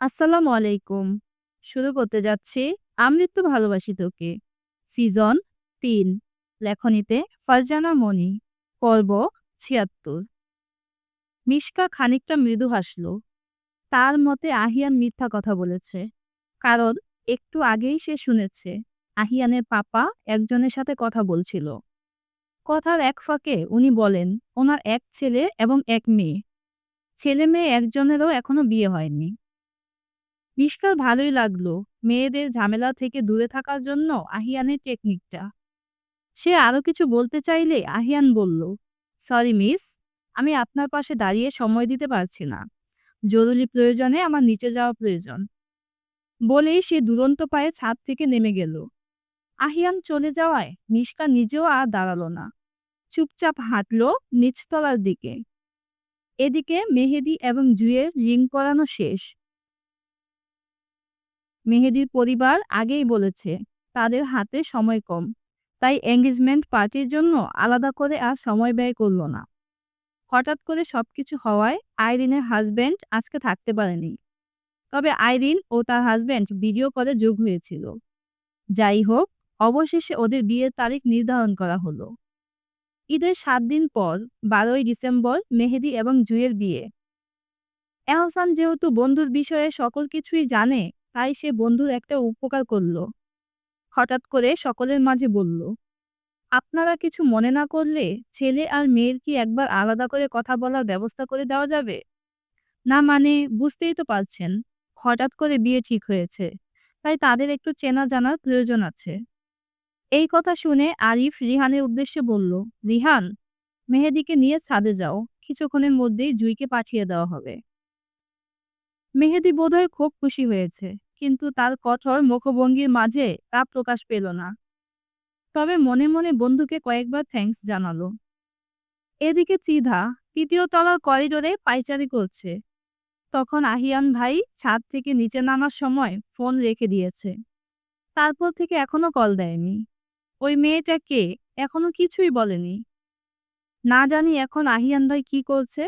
আসসালামু আলাইকুম। শুরু করতে যাচ্ছি আমৃত্যু ভালোবাসি তোকে। সিজন তিন, লেখনীতে ফারজানা মনি। পর্ব ৭৬ মিশকা খানিকটা মৃদু হাসল। তার মতে আহিয়ান মিথ্যা কথা বলেছে। কারণ একটু আগেই সে শুনেছে, আহিয়ানের পাপা একজনের সাথে কথা বলছিল। কথার এক ফাঁকে উনি বলেন, ওনার এক ছেলে এবং এক মেয়ে। ছেলে-মেয়ে একজনেরও এখনও বিয়ে হয়নি। মিশকার ভালোই লাগল মেয়েদের ঝামেলা থেকে দূরে থাকার জন্য আহিয়ানের টেকনিকটা। সে আরও কিছু বলতে চাইলে আহিয়ান বলল, সরি মিস, আমি আপনার পাশে দাঁড়িয়ে সময় দিতে পারছি না। জরুরি প্রয়োজনে আমার নিচে যাওয়া প্রয়োজন। বলেই সে দুরন্ত পায়ে ছাদ থেকে নেমে গেল। আহিয়ান চলে যাওয়ায় মিশকা নিজেও আর দাঁড়াল না। চুপচাপ হাঁটল নিচতলার দিকে। এদিকে মেহেদি এবং জুয়ের রিং করানো শেষ। মেহেদির পরিবার আগেই বলেছে, তাদের হাতে সময় কম। তাই এঙ্গেজমেন্ট পার্টির জন্য আলাদা করে আর সময় ব্যয় করল না। হঠাৎ করে সবকিছু হওয়ায় আইরিনের হাজবেন্ড আজকে থাকতে পারেনি। তবে আইরিন ও তার হাজবেন্ড ভিডিও কলে যোগ হয়েছিল। যাই হোক, অবশেষে ওদের বিয়ের তারিখ নির্ধারণ করা হলো। ঈদের সাত দিন পর, বারোই ডিসেম্বর, মেহেদি এবং জুয়ের বিয়ে। এহসান যেহেতু বন্ধুর বিষয়ে সকল কিছুই জানে তাই সে বন্ধুর একটা উপকার করল। হঠাৎ করে সকলের মাঝে বলল, আপনারা কিছু মনে না করলে ছেলে আর মেয়ের কি একবার আলাদা করে কথা বলার ব্যবস্থা করে দেওয়া যাবে? না মানে বুঝতেই তো পারছেন, হঠাৎ করে বিয়ে ঠিক হয়েছে, তাই তাদের একটু চেনা জানার প্রয়োজন আছে। এই কথা শুনে আরিফ রিহানের উদ্দেশ্যে বলল, রিহান, মেহেদিকে নিয়ে ছাদে যাও, কিছুক্ষণের মধ্যেই জুইকে পাঠিয়ে দেওয়া হবে। মেহেদি বোধহয় খুব খুশি হয়েছে। কিন্তু তার কঠোর মুখভঙ্গির মাঝে তা প্রকাশ পেল না। তবে মনে মনে বন্ধুকে কয়েকবার থ্যাঙ্কস জানালো। এদিকে চিধা তৃতীয় তলার করিডোরে পাইচারি করছে। তখন আহিয়ান ভাই ছাদ থেকে নিচে নামার সময় ফোন রেখে দিয়েছে। তারপর থেকে এখনও কল দেয়নি। ওই মেয়েটা কে? এখনও কিছুই বলেনি। না জানি এখন আহিয়ান ভাই কি করছে।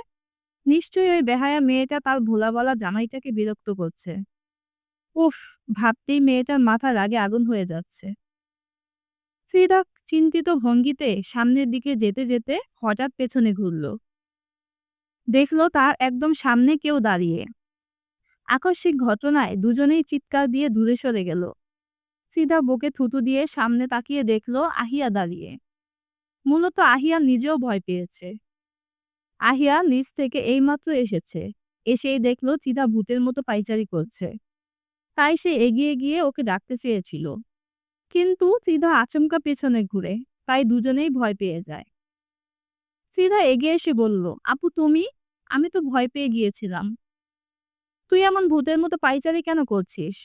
নিশ্চয়ই ওই বেহায়া মেয়েটা তার ভোলা বলা জামাইটাকে বিরক্ত করছে। উফ, ভাবতেই মেয়েটার মাথা রাগে আগুন হয়ে যাচ্ছে। ফিদা চিন্তিত ভঙ্গিতে সামনের দিকে যেতে যেতে হঠাৎ পেছনে ঘুরল। দেখল তার একদম সামনে কেউ দাঁড়িয়ে। আকস্মিক ঘটনায় দুজনেই চিৎকার দিয়ে দূরে সরে গেল। সিধা বুকে থুতু দিয়ে সামনে তাকিয়ে দেখল আহিয়া দাঁড়িয়ে। মূলত আহিয়া নিজেও ভয় পেয়েছে। আহিয়া নিচ থেকে এইমাত্র এসেছে। এসেই দেখল চিতা ভূতের মতো পাইচারি করছে। তাই সে এগিয়ে গিয়ে ওকে ডাকতে চেয়েছিল। কিন্তু সিধা আচমকা পেছনে ঘুরে, তাই দুজনেই ভয় পেয়ে যায়। সিধা এগিয়ে এসে বলল, আপু, তুমি? আমি তো ভয় পেয়ে গিয়েছিলাম। তুই এমন ভূতের মতো পাইচারি কেন করছিস?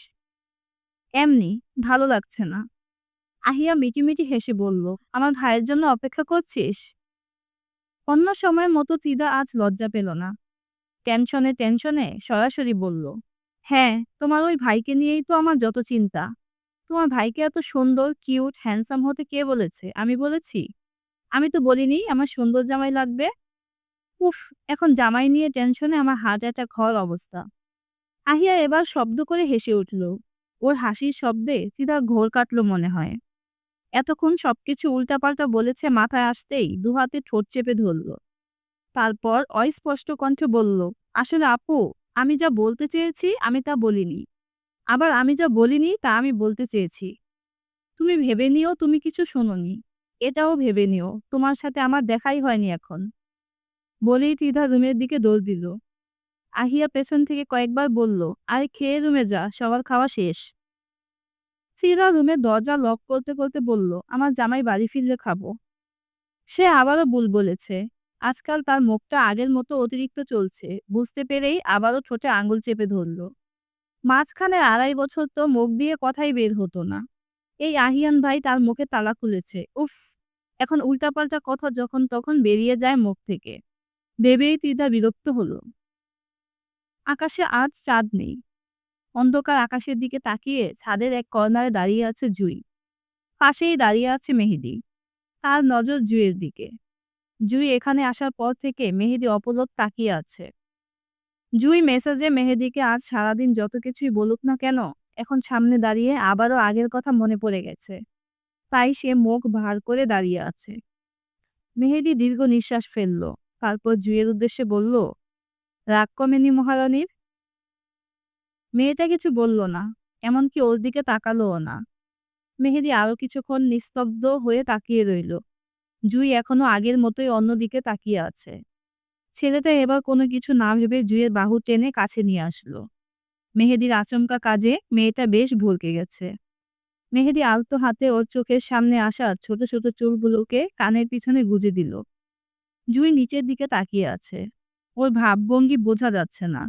এমনি, ভালো লাগছে না। আহিয়া মিটিমিটি হেসে বলল, আমার ভাইয়ের জন্য অপেক্ষা করছিস? অন্য সময়ের মতো তিদা আজ লজ্জা পেল না। টেনশনে টেনশনে সরাসরি বলল হ্যাঁ তোমার ওই ভাইকে নিয়েই তো আমার যত চিন্তা। তোমার ভাইকে এত সুন্দর, কিউট, হ্যান্ডসাম হতে কে বলেছে? আমি বলেছি। আমি তো বলিনি, আমার সুন্দর জামাই লাগবে। উফ, এখন জামাই নিয়ে টেনশনে আমার হার্ট অ্যাটাক হওয়ার অবস্থা। আহিয়া এবার শব্দ করে হেসে উঠল। ওর হাসির শব্দে চিদা ঘোর কাটলো মনে হয়। এতক্ষণ সবকিছু উল্টাপাল্টা বলেছে মাথায় আসতেই দুহাতে ঠোঁট চেপে ধরল। তারপর অস্পষ্ট কণ্ঠে বলল, আসলে আপু আমি যা বলতে চেয়েছি, আমি তা বলিনি। আবার আমি যা বলিনি, তা আমি বলতে চেয়েছি। তুমি ভেবে নিও, তুমি কিছু শোনোনি। এটাও ভেবে নিও, তোমার সাথে আমার দেখাই হয়নি এখন। বলেই ত্রিধা রুমের দিকে দৌড় দিল। আহিয়া পেছন থেকে কয়েকবার বলল আরে খেয়ে রুমে যা, সবার খাওয়া শেষ। সিরা রুমের দরজা লক করতে করতে বলল, আমার জামাই বাড়ি ফিরলে খাব। সে আবারও ভুল বলেছে। আজকাল তার মুখটা আগের মতো অতিরিক্ত চলছে। বুঝতে পেরেই আবারও ঠোঁটে আঙুল চেপে ধরল। মাঝখানে আড়াই বছর তো মুখ দিয়ে কথাই বের হতো না। এই আহিয়ান ভাই তার মুখে তালা খুলেছে। উফস! এখন উল্টাপাল্টা কথা যখন তখন বেরিয়ে যায় মুখ থেকে। ভেবেই তিদা বিরক্ত হলো। আকাশে আজ চাঁদ নেই। অন্ধকার আকাশের দিকে তাকিয়ে ছাদের এক কর্নারে দাঁড়িয়ে আছে জুই। পাশেই দাঁড়িয়ে আছে মেহেদি। তার নজর জুয়ের দিকে। জুই এখানে আসার পর থেকে মেহেদি অপলক তাকিয়ে আছে। জুই মেসেজে মেহেদিকে আজ সারাদিন যত কিছুই বলুক না কেন, এখন সামনে দাঁড়িয়ে আবারও আগের কথা মনে পড়ে গেছে। তাই সে মুখ ভার করে দাঁড়িয়ে আছে। মেহেদি দীর্ঘ নিঃশ্বাস ফেলল, তারপর জুইয়ের উদ্দেশ্যে বলল, রাগ কমেনি মহারানীর? মেয়েটা কিছু বলল না, এমনকি ওর দিকে তাকালোও না। মেহেদি আরও কিছুক্ষণ নিস্তব্ধ হয়ে তাকিয়ে রইল। জুই এখনও আগের মতোই অন্যদিকে তাকিয়ে আছে। ছেলেটা এবার কোনো কিছু না ভেবে জুইয়ের বাহু টেনে কাছে নিয়ে আসলো। মেহেদির আচমকা কাজে মেয়েটা বেশ ভুলকে গেছে। মেহেদি আলতো হাতে ওর চোখের সামনে আসা ছোট ছোট চুলগুলোকে কানের পিছনে গুজে দিল। জুই নিচের দিকে তাকিয়ে আছে। ওর ভাবভঙ্গি বোঝা যাচ্ছে না।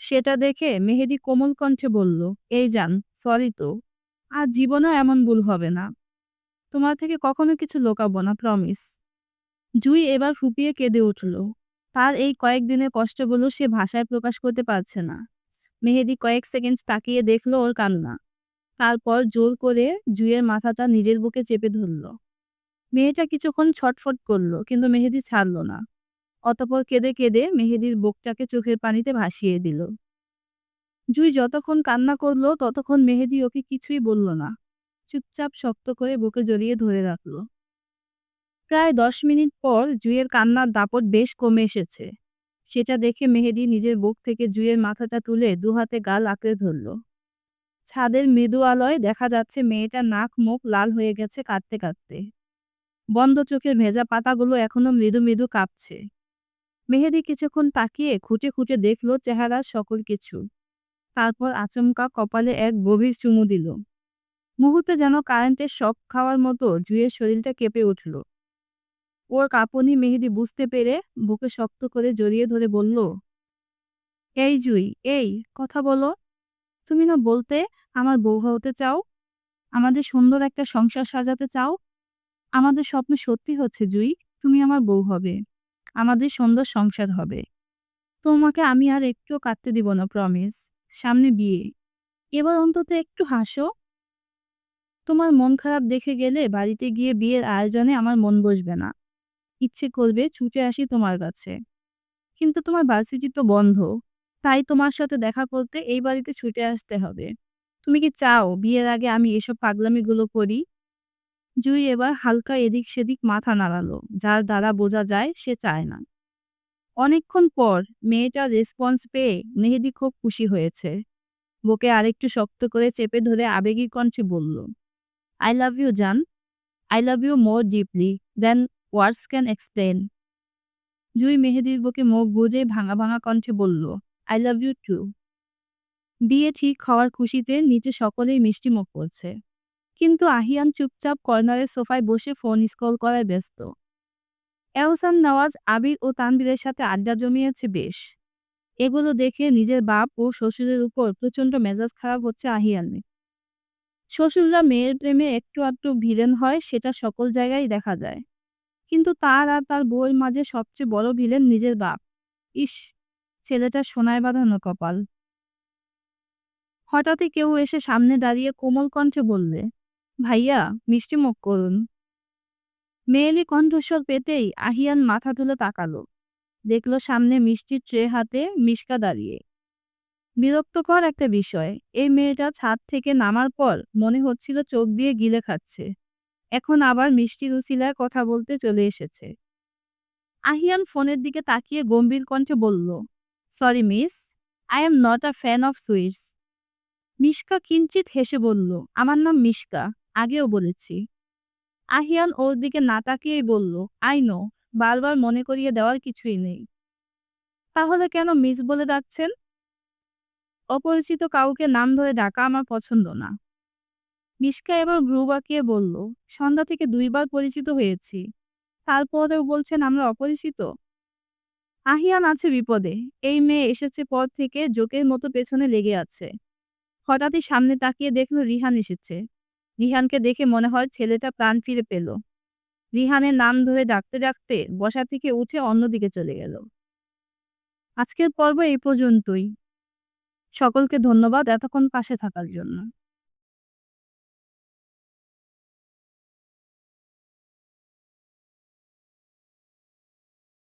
সেটা দেখে মেহেদি কোমল কণ্ঠে বলল, এই যান, সরি তো। আর জীবনেও এমন ভুল হবে না। তোমার থেকে কখনো কিছু লোকাবো না প্রমিস জুই এবার ফুপিয়ে কেঁদে উঠল। তার এই কয়েকদিনের কষ্টগুলো সে ভাষায় প্রকাশ করতে পারছে না। মেহেদি কয়েক সেকেন্ড তাকিয়ে দেখল ওর কান্না। তারপর জোর করে জুইয়ের মাথাটা নিজের বুকে চেপে ধরল। মেয়েটা কিছুক্ষণ ছটফট করল, কিন্তু মেহেদি ছাড়ল না। অতপর কেঁদে কেঁদে মেহেদির বুকটাকে চোখের পানিতে ভাসিয়ে দিল। জুই যতক্ষণ কান্না করল, ততক্ষণ মেহেদি ওকে কিছুই বলল না। চুপচাপ শক্ত করে বুকে জড়িয়ে ধরে রাখল। প্রায় দশ মিনিট পর জুইয়ের কান্নার দাপট বেশ কমে এসেছে। সেটা দেখে মেহেদি নিজের বুক থেকে জুইয়ের মাথাটা তুলে দুহাতে গাল আঁকড়ে ধরল। ছাদের মৃদু আলোয় দেখা যাচ্ছে মেয়েটা নাক মুখ লাল হয়ে গেছে কাঁদতে কাঁদতে। বন্ধ চোখের ভেজা পাতাগুলো এখনও মৃদু মৃদু কাঁপছে। মেহেদি কিছুক্ষণ তাকিয়ে খুঁটে খুঁটে দেখল চেহারার সকল কিছু। তারপর আচমকা কপালে এক গভীর চুমু দিল। মুহূর্তে যেন কারেন্টের শক খাওয়ার মতো জুয়ের শরীরটা কেঁপে উঠল। ওর কাঁপুনি মেহেদি বুঝতে পেরে বুকে শক্ত করে জড়িয়ে ধরে বলল, এই জুই, এই, কথা বলো। তুমি না বলতে আমার বউ হতে চাও? আমাদের সুন্দর একটা সংসার সাজাতে চাও? আমাদের স্বপ্ন সত্যি হচ্ছে জুই, তুমি আমার বউ হবে। আমাদের সুন্দর সংসার হবে। তোমাকে আমি আর একটুও কাটতে দিব না প্রমিস সামনে বিয়ে। এবার অন্তত একটু হাসো। তোমার মন খারাপ দেখে গেলে বাড়িতে গিয়ে বিয়ের আয়োজনে আমার মন বসবে না। ইচ্ছে করবে ছুটে আসি তোমার কাছে। কিন্তু তোমার ভার্সিটি তো বন্ধ। তাই তোমার সাথে দেখা করতে এই বাড়িতে ছুটে আসতে হবে। তুমি কি চাও বিয়ের আগে আমি এসব পাগলামিগুলো করি? জুই এবার হালকা এদিক সেদিক মাথা নাড়ালো, যার দ্বারা বোঝা যায় সে চায় না। অনেকক্ষণ পর মেয়েটার রেসপন্স পেয়ে মেহেদি খুব খুশি হয়েছে। বুকে আরেকটু শক্ত করে চেপে ধরে আবেগী কণ্ঠে বলল আই লাভ ইউ জান I love you more deeply than words can explain Jui মেহেদির বুকে মুখ গুজে ভাঙা ভাঙা কণ্ঠে বলল আই লাভ ইউ টু বিয়ে ঠিক হওয়ার খুশিতে নিচে সকলেই মিষ্টি মুখ করছে। কিন্তু আহিয়ান চুপচাপ কর্নারের সোফায় বসে ফোন স্কল করায় ব্যস্ত। এহসান নওয়াজ, আবির ও তানবীরের সাথে আড্ডা জমিয়েছে বেশ। এগুলো দেখে নিজের বাপ ও শ্বশুরের উপর প্রচণ্ড মেজাজ খারাপ হচ্ছে আহিয়ানের। শ্বশুররা মেয়ের প্রেমে একটু আধটু ভিলেন হয়, সেটা সকল জায়গায় দেখা যায়। কিন্তু তার আর তার বউয়ের মাঝে সবচেয়ে বড় ভিলেন নিজের বাপ। ইস, ছেলেটা সোনায় বাঁধানো কপাল। হঠাৎই কেউ এসে সামনে দাঁড়িয়ে কোমল কণ্ঠে বললে, ভাইয়া, মিষ্টি মুখ করুন। মেয়েলি কণ্ঠস্বর পেতেই আহিয়ান মাথা তুলে তাকালো। দেখল সামনে মিষ্টির ট্রে হাতে মিশকা দাঁড়িয়ে। বিরক্তকর একটা বিষয়। এই মেয়েটা ছাদ থেকে নামার পর মনে হচ্ছিল চোখ দিয়ে গিলে খাচ্ছে। এখন আবার মিষ্টি উসিলায় কথা বলতে চলে এসেছে। আহিয়ান ফোনের দিকে তাকিয়ে গম্ভীর কণ্ঠে বলল sorry miss I am not a fan of sweets Mishka কিঞ্চিত হেসে বলল, আমার নাম মিশকা, আগেও বলেছি। আহিয়ান ওর দিকে না তাকিয়েই বলল আই নো বারবার মনে করিয়ে দেওয়ার কিছুই নেই। তাহলে কেন মিস বলে ডাকছেন? অপরিচিত কাউকে নাম ধরে ডাকা আমার পছন্দ না। মিশকা এবার ভ্রু বাঁকিয়ে বলল, সন্ধ্যা থেকে দুইবার পরিচিত হয়েছি। তারপরেও বলছেন আমরা অপরিচিত? আহিয়ান আছে বিপদে। এই মেয়ে এসেছে পর থেকে জোকের মতো পেছনে লেগে আছে। হঠাৎই সামনে তাকিয়ে দেখল রিহান এসেছে। রিহানকে দেখে মনে হয় ছেলেটা প্রাণ ফিরে পেল। রিহানের নাম ধরে ডাকতে ডাকতে বসা থেকে উঠে অন্যদিকে চলে গেল। আজকের পর্ব এই পর্যন্তই। সকলকে ধন্যবাদ এতক্ষণ পাশে থাকার জন্য।